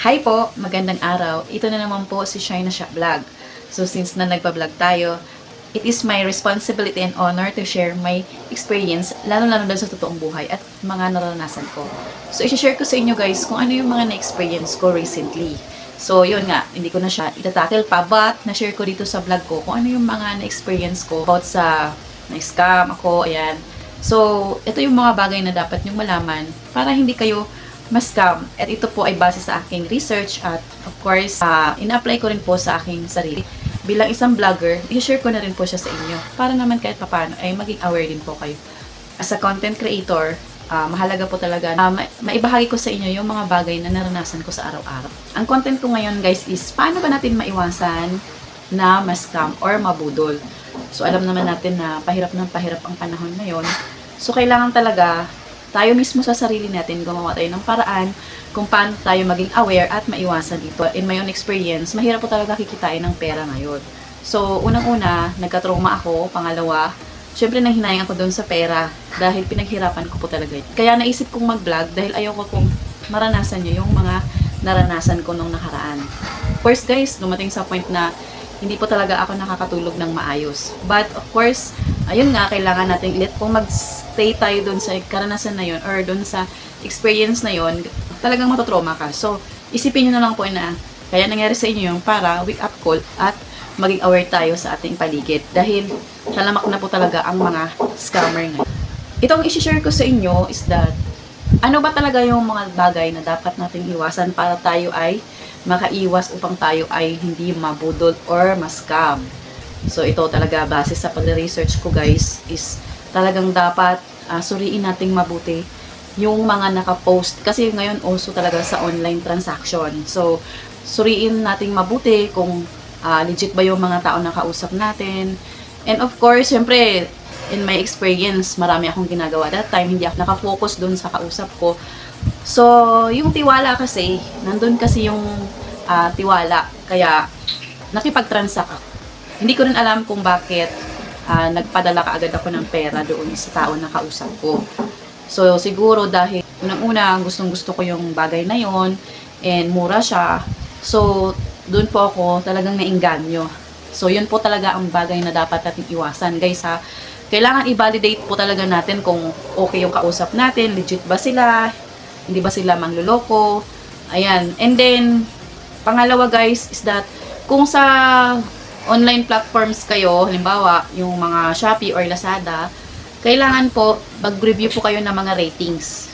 Hi po, magandang araw. Ito na naman po si Shina Shop Vlog. So since na nagpa-vlog tayo, it is my responsibility and honor to share my experience, lalo-lalo na sa totoong buhay at mga naranasan ko. So i-share ko sa inyo guys kung ano yung mga na-experience ko recently. So yun nga, hindi ko na siya itatackle pa, but na-share ko dito sa vlog ko kung ano yung mga na-experience ko about sa na-scam ako, ayan. So, ito yung mga bagay na dapat nyong malaman para hindi kayo ma-scam. At ito po ay base sa aking research at of course, ah, ina-apply ko rin po sa aking sarili. Bilang isang vlogger, i-share ko na rin po siya sa inyo para naman kahit papano ay maging aware din po kayo. As a content creator, ah, mahalaga po talaga na ma- maibahagi ko sa inyo yung mga bagay na naranasan ko sa araw-araw. Ang content ko ngayon guys is paano ba natin maiwasan na ma-scam or mabudol. So alam naman natin na pahirap ng pahirap ang panahon ngayon. So kailangan talaga tayo mismo sa sarili natin gumawa tayo ng paraan kung paano tayo maging aware at maiwasan ito. In my own experience, mahirap po talaga kikitain ng pera ngayon. So, unang-una, nagka-trauma ako. Pangalawa, syempre nanghinayang ako doon sa pera dahil pinaghirapan ko po talaga. yun. Kaya naisip kong mag-vlog dahil ayoko kong maranasan nyo yung mga naranasan ko nung nakaraan. First guys, dumating sa point na hindi po talaga ako nakakatulog ng maayos. But of course, ayun nga, kailangan natin ulit kung mag-stay tayo doon sa karanasan na yun or doon sa experience na yun, talagang matotrauma ka. So, isipin nyo na lang po na kaya nangyari sa inyo yung para wake up call at maging aware tayo sa ating paligid. Dahil talamak na po talaga ang mga scammer ngayon. Itong isi-share ko sa inyo is that ano ba talaga yung mga bagay na dapat nating iwasan para tayo ay makaiwas upang tayo ay hindi mabudol or mascam. So ito talaga base sa pag-research ko guys is talagang dapat ah, suriin nating mabuti yung mga nakapost kasi ngayon also talaga sa online transaction. So suriin nating mabuti kung ah, legit ba yung mga tao na kausap natin. And of course, syempre, in my experience, marami akong ginagawa that time. Hindi ako nakafocus dun sa kausap ko. So, yung tiwala kasi, nandun kasi yung ah, tiwala. Kaya, nakipag-transact ako. Hindi ko rin alam kung bakit ah, nagpadala ka agad ako ng pera doon sa tao na kausap ko. So, siguro dahil unang-una, gustong-gusto ko yung bagay na yon and mura siya. So, doon po ako talagang nainganyo. So, yun po talaga ang bagay na dapat natin iwasan. Guys, ha, kailangan i-validate po talaga natin kung okay yung kausap natin, legit ba sila, hindi ba sila mangluloko. Ayan. And then, pangalawa guys, is that kung sa online platforms kayo, halimbawa, yung mga Shopee or Lazada, kailangan po, mag-review po kayo ng mga ratings.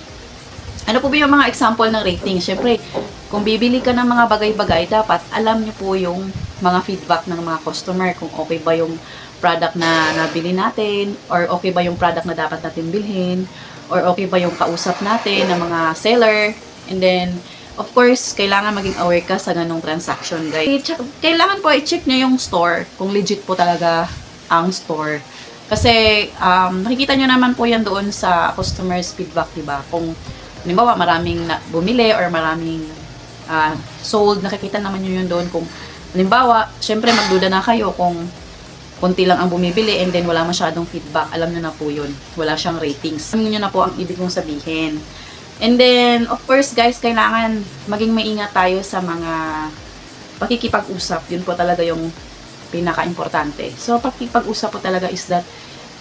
Ano po ba yung mga example ng ratings? Siyempre, kung bibili ka ng mga bagay-bagay, dapat alam niyo po yung mga feedback ng mga customer, kung okay ba yung product na nabili natin, or okay ba yung product na dapat natin bilhin, or okay ba yung kausap natin ng mga seller, and then, of course, kailangan maging aware ka sa ganong transaction, guys. I-check- Kailangan po i-check nyo yung store, kung legit po talaga ang store. Kasi, um, nakikita nyo naman po yan doon sa customer's feedback, di ba? Kung, halimbawa, maraming na, bumili or maraming ah, sold, nakikita naman nyo yun doon. Kung, halimbawa, syempre, magduda na kayo kung konti lang ang bumibili and then wala masyadong feedback. Alam nyo na po yun. Wala siyang ratings. Alam nyo na po ang ibig kong sabihin. And then, of course, guys, kailangan maging maingat tayo sa mga pakikipag-usap. Yun po talaga yung pinaka-importante. So, pakikipag-usap po talaga is that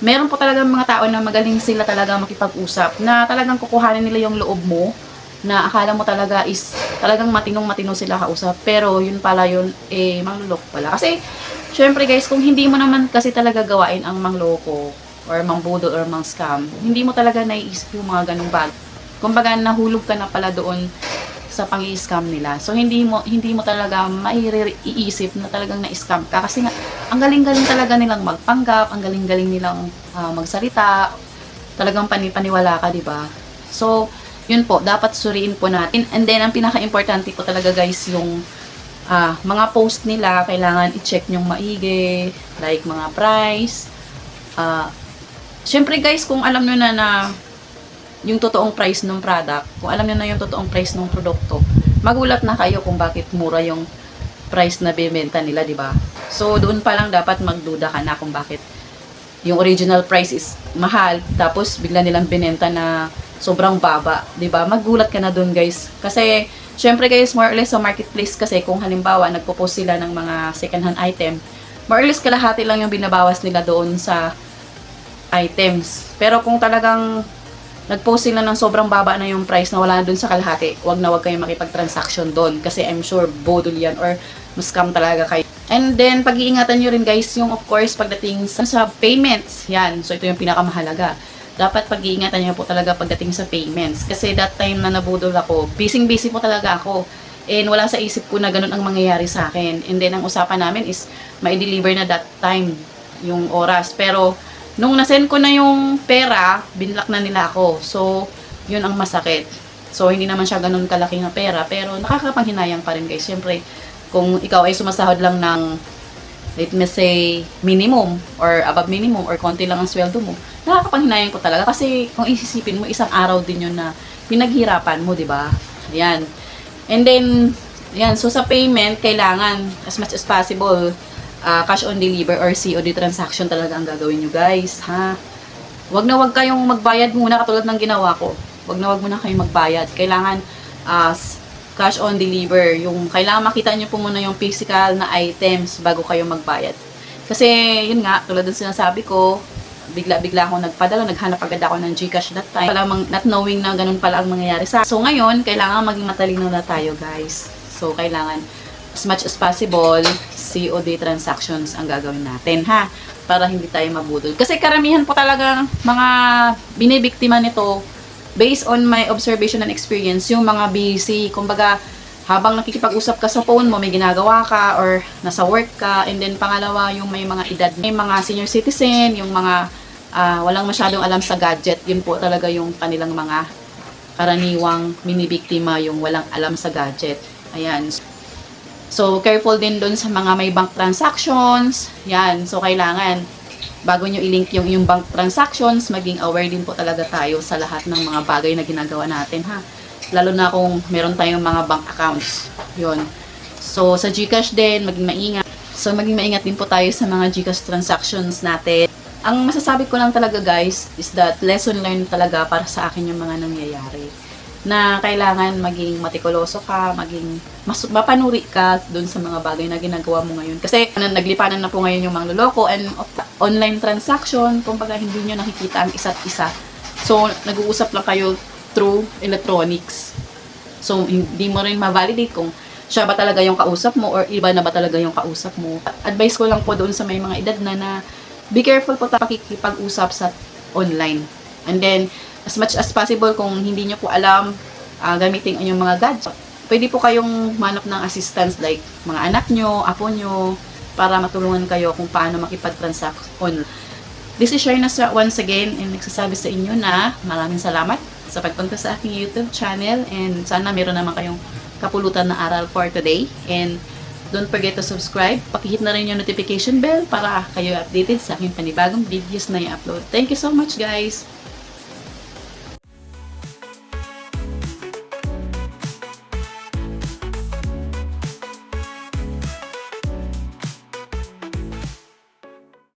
meron po talaga mga tao na magaling sila talaga makipag-usap na talagang kukuhanin nila yung loob mo na akala mo talaga is talagang matinong matino sila kausap pero yun pala yun eh mangluloko pala kasi syempre guys kung hindi mo naman kasi talaga gawain ang mangloko or mangbudol or mang scam hindi mo talaga naiisip yung mga ganong bag kumbaga nahulog ka na pala doon sa pang-i-scam nila so hindi mo hindi mo talaga maiisip na talagang na-scam ka kasi nga ang galing-galing talaga nilang magpanggap ang galing-galing nilang ah, magsalita talagang panipaniwala ka di ba so yun po, dapat suriin po natin. And then, ang pinaka-importante po talaga guys, yung ah, mga post nila, kailangan i-check nyong maigi, like mga price. Ah, Siyempre guys, kung alam nyo na na yung totoong price ng product, kung alam nyo na yung totoong price ng produkto, magulat na kayo kung bakit mura yung price na bibenta nila, di ba? So, doon pa lang dapat magduda ka na kung bakit yung original price is mahal, tapos bigla nilang binenta na sobrang baba, 'di ba? Magulat ka na doon, guys. Kasi Syempre guys, more or less sa marketplace kasi kung halimbawa nagpo-post sila ng mga second-hand item, more or less kalahati lang yung binabawas nila doon sa items. Pero kung talagang nag-post sila ng sobrang baba na yung price na wala na dun sa kalahati, wag na wag kayong makipag-transaction doon kasi I'm sure bodol yan or scam talaga kayo. And then, pag-iingatan nyo rin guys, yung of course, pagdating sa, sa payments. Yan. So, ito yung pinakamahalaga. Dapat pag-iingatan nyo po talaga pagdating sa payments. Kasi that time na nabudol ako, busy-busy po talaga ako. And wala sa isip ko na ganun ang mangyayari sa akin. And then, ang usapan namin is, ma-deliver na that time yung oras. Pero, nung nasend ko na yung pera, binlock na nila ako. So, yun ang masakit. So, hindi naman siya ganun kalaki na pera. Pero, nakakapanghinayang pa rin guys. Siyempre, kung ikaw ay sumasahod lang ng let me say minimum or above minimum or konti lang ang sweldo mo, nakakapanghinayang ko talaga kasi kung isisipin mo isang araw din yun na pinaghirapan mo, 'di ba? Yan. And then yan, so sa payment kailangan as much as possible ah, cash on deliver or COD transaction talaga ang gagawin nyo guys, ha? Wag na wag kayong magbayad muna katulad ng ginawa ko. Wag na wag muna kayong magbayad. Kailangan as cash on deliver. Yung kailangan makita nyo po muna yung physical na items bago kayo magbayad. Kasi yun nga, tulad ng sinasabi ko, bigla-bigla ako nagpadala, naghanap agad ako ng Gcash that time. Palamang not knowing na ganun pala ang mangyayari sa So ngayon, kailangan maging matalino na tayo guys. So kailangan as much as possible, COD transactions ang gagawin natin ha para hindi tayo mabudol. Kasi karamihan po talaga mga binibiktima nito based on my observation and experience, yung mga busy, kumbaga, habang nakikipag-usap ka sa phone mo, may ginagawa ka, or nasa work ka, and then pangalawa, yung may mga edad, may mga senior citizen, yung mga ah, walang masyadong alam sa gadget, yun po talaga yung kanilang mga karaniwang minibiktima, yung walang alam sa gadget. Ayan. So, careful din doon sa mga may bank transactions. Yan. So, kailangan bago nyo i-link yung, yung bank transactions, maging aware din po talaga tayo sa lahat ng mga bagay na ginagawa natin, ha? Lalo na kung meron tayong mga bank accounts. Yun. So, sa Gcash din, maging maingat. So, maging maingat din po tayo sa mga Gcash transactions natin. Ang masasabi ko lang talaga, guys, is that lesson learned talaga para sa akin yung mga nangyayari na kailangan maging matikuloso ka, maging mas, mapanuri ka dun sa mga bagay na ginagawa mo ngayon. Kasi na, naglipanan na po ngayon yung mga loloko and online transaction, kumbaga hindi nyo nakikita ang isa't isa. So, nag-uusap lang kayo through electronics. So, hindi mo rin ma-validate kung siya ba talaga yung kausap mo or iba na ba talaga yung kausap mo. Advice ko lang po doon sa may mga edad na na be careful po tayo pakikipag-usap sa online. And then, as much as possible, kung hindi nyo po alam, ah, gamitin ang inyong mga gadget, pwede po kayong manap ng assistance like mga anak nyo, apo nyo, para matulungan kayo kung paano makipag-transact online. This is Sharna sa once again and nagsasabi sa inyo na maraming salamat sa pagpunta sa aking YouTube channel and sana meron naman kayong kapulutan na aral for today and don't forget to subscribe. Pakihit na rin yung notification bell para kayo updated sa aking panibagong videos na i-upload. Thank you so much guys!